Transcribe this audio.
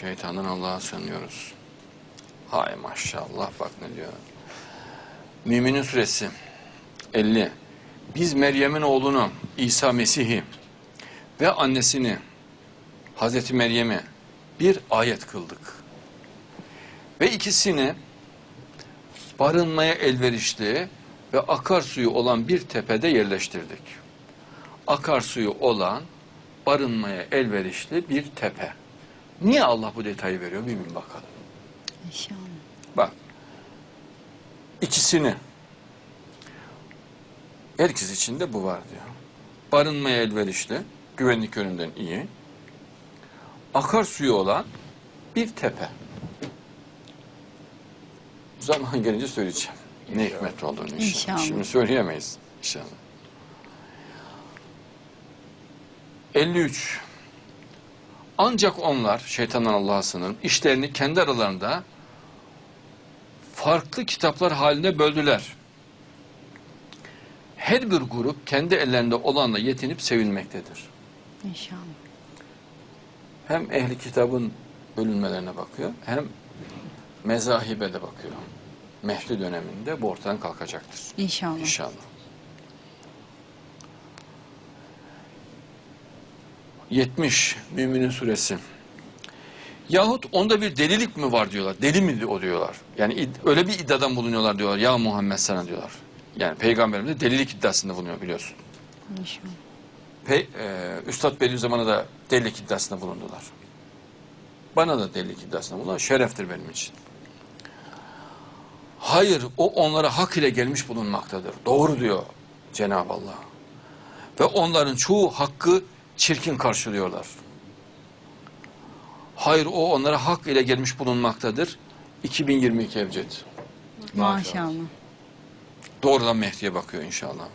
Şeytandan Allah'a sığınıyoruz. Hay maşallah bak ne diyor. Müminin suresi 50. Biz Meryem'in oğlunu İsa Mesih'i ve annesini Hazreti Meryem'i bir ayet kıldık. Ve ikisini barınmaya elverişli ve akarsuyu olan bir tepede yerleştirdik. Akarsuyu olan barınmaya elverişli bir tepe. Niye Allah bu detayı veriyor bir bin bakalım. İnşallah. Bak. ikisini. Herkes için de bu var diyor. Barınmaya elverişli, güvenlik yönünden iyi. Akarsuyu olan bir tepe. Zaman gelince söyleyeceğim. Ne hikmet olduğunu inşallah. İnşallah. Şimdi söyleyemeyiz inşallah. 53. Ancak onlar şeytandan Allah'a sığınırım işlerini kendi aralarında farklı kitaplar haline böldüler. Her bir grup kendi ellerinde olanla yetinip sevinmektedir. İnşallah. Hem ehli kitabın bölünmelerine bakıyor hem mezahibe de bakıyor. Mehdi döneminde bu ortadan kalkacaktır. İnşallah. İnşallah. 70 Müminin suresi. Yahut onda bir delilik mi var diyorlar. Deli mi o diyorlar. Yani öyle bir iddiadan bulunuyorlar diyorlar. Ya Muhammed sana diyorlar. Yani peygamberimiz de delilik iddiasında bulunuyor biliyorsun. İnşallah. Pe e, Üstad Bediüzzaman'a da delilik iddiasında bulundular. Bana da delilik iddiasında bulundular. Şereftir benim için. Hayır, o onlara hak ile gelmiş bulunmaktadır. Doğru diyor Cenab-ı Allah. Ve onların çoğu hakkı çirkin karşılıyorlar. Hayır, o onlara hak ile gelmiş bulunmaktadır. 2022 Ebced. Maşallah. Doğrudan Mehdi'ye bakıyor inşallah.